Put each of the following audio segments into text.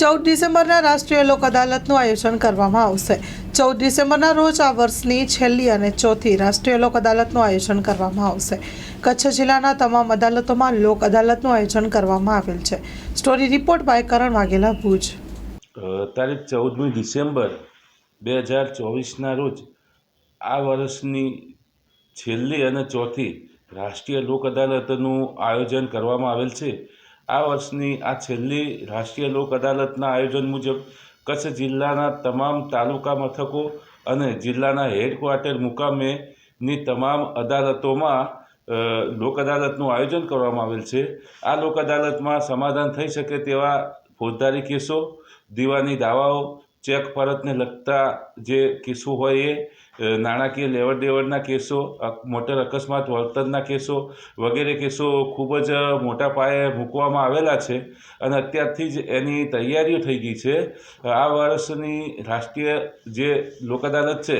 ચૌદ ડિસેમ્બરના રાષ્ટ્રીય લોક અદાલતનું આયોજન કરવામાં આવશે. ચૌદ ડિસેમ્બરના રોજ આ વર્ષની છેલ્લી અને ચોથી રાષ્ટ્રીય લોક અદાલતનું આયોજન કરવામાં આવશે. કચ્છ જિલ્લાના તમામ અદાલતોમાં લોક અદાલતનું આયોજન કરવામાં આવેલ છે. Story report by Karan Vaghela Bhuj. તારીખ ચૌદમી ડિસેમ્બર બે હજાર ચોવીસના રોજ આ વર્ષની છેલ્લી અને ચોથી રાષ્ટ્રીય લોક અદાલતનું આયોજન કરવામાં આવેલ છે. આ વર્ષની આ છેલ્લી રાષ્ટ્રીય લોક અદાલતના આયોજન મુજબ કચ્છ જિલ્લાના તમામ તાલુકા મથકો અને જિલ્લાના હેડક્વાર્ટર મુકામેની તમામ અદાલતોમાં લોક અદાલતનું આયોજન કરવામાં આવેલ છે. આ લોક અદાલતમાં સમાધાન થઈ શકે તેવા ફોજદારી કેસો, દીવાની દાવાઓ, ચેક પરતને લગતા જે કેસો હોય એ નાણાકીય લેવડ દેવડના કેસો મોટર અકસ્માત, વળતરના કેસો વગેરે કેસો ખૂબ જ મોટા પાયે મૂકવામાં આવેલા છે અને અત્યારથી જ એની તૈયારીઓ થઈ ગઈ છે. આ વર્ષની રાષ્ટ્રીય જે લોક અદાલત છે,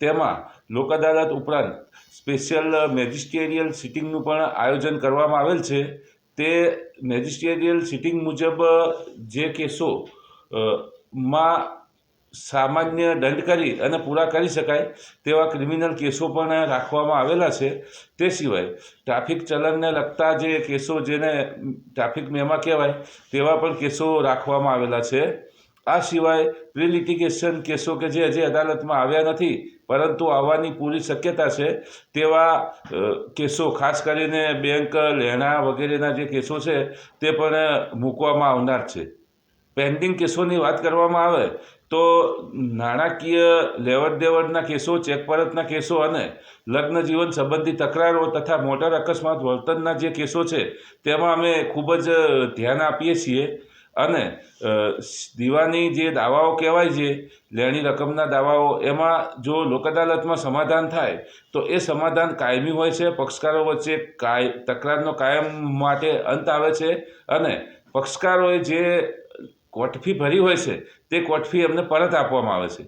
તેમાં લોક અદાલત ઉપરાંત સ્પેશિયલ મેજિસ્ટેરિયલ સિટિંગનું પણ આયોજન કરવામાં આવેલ છે. તે મેજિસ્ટ્રેરિયલ સિટિંગ મુજબ જે કેસો માં સામાન્ય દંડ કરી અને પૂરા કરી શકાય તેવા ક્રિમિનલ કેસો પણ રાખવામાં આવેલા છે તે સિવાય ટ્રાફિક ચલણને લગતા જે કેસો જેને ટ્રાફિક મેમા કહેવાય તેવા પણ કેસો રાખવામાં આવેલા છે. આ સિવાય પ્રિલિટિગેશન કેસો કે જે હજી અદાલતમાં આવ્યા નથી, પરંતુ આવવાની પૂરી શક્યતા છે તેવા કેસો ખાસ કરીને બેંક લેણા વગેરેના જે કેસો છે તે પણ મૂકવામાં આવનાર છે. પેન્ડિંગ કેસોની વાત કરવામાં આવે, તો નાણાકીય લેવડ દેવડના કેસો, ચેક પરતના કેસો અને લગ્ન જીવન સંબંધી તકરારો તથા મોટર અકસ્માત વર્તનના જે કેસો છે, તેમાં અમે ખૂબ જ ધ્યાન આપીએ છીએ. અને દીવાની જે દાવાઓ કહેવાય છે, લેણી રકમના દાવાઓ, એમાં જો લોક અદાલતમાં સમાધાન થાય, તો એ સમાધાન કાયમી હોય છે. પક્ષકારો વચ્ચે કાય, તકરારનો કાયમ માટે અંત આવે છે. અને પક્ષકારોએ જે કોર્ટ ફી ભરી હોય છે તે કોર્ટ ફી એમને પરત આપવામાં આવે છે.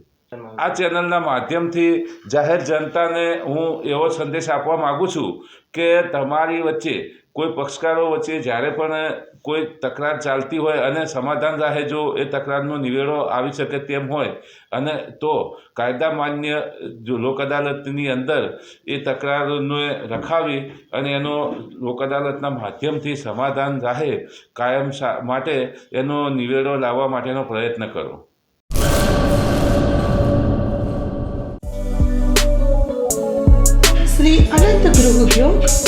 આ ચેનલના માધ્યમથી જાહેર જનતાને હું એવો સંદેશ આપવા માગું છું કે તમારી વચ્ચે કોઈ પક્ષકારો વચ્ચે જ્યારે પણ કોઈ તકરાર ચાલતી હોય અને સમાધાન રાહે જો એ તકરારનો નિવેડો આવી શકે તેમ હોય અને તો કાયદા માન્ય જો લોક અદાલતની અંદર એ તકરારને રખાવી અને એનો લોક અદાલતના માધ્યમથી સમાધાન રાહે કાયમ માટે એનો નિવેડો લાવવા માટેનો પ્રયત્ન કરો. શ્રી અનંત ગૃહ ઉદ્યોગ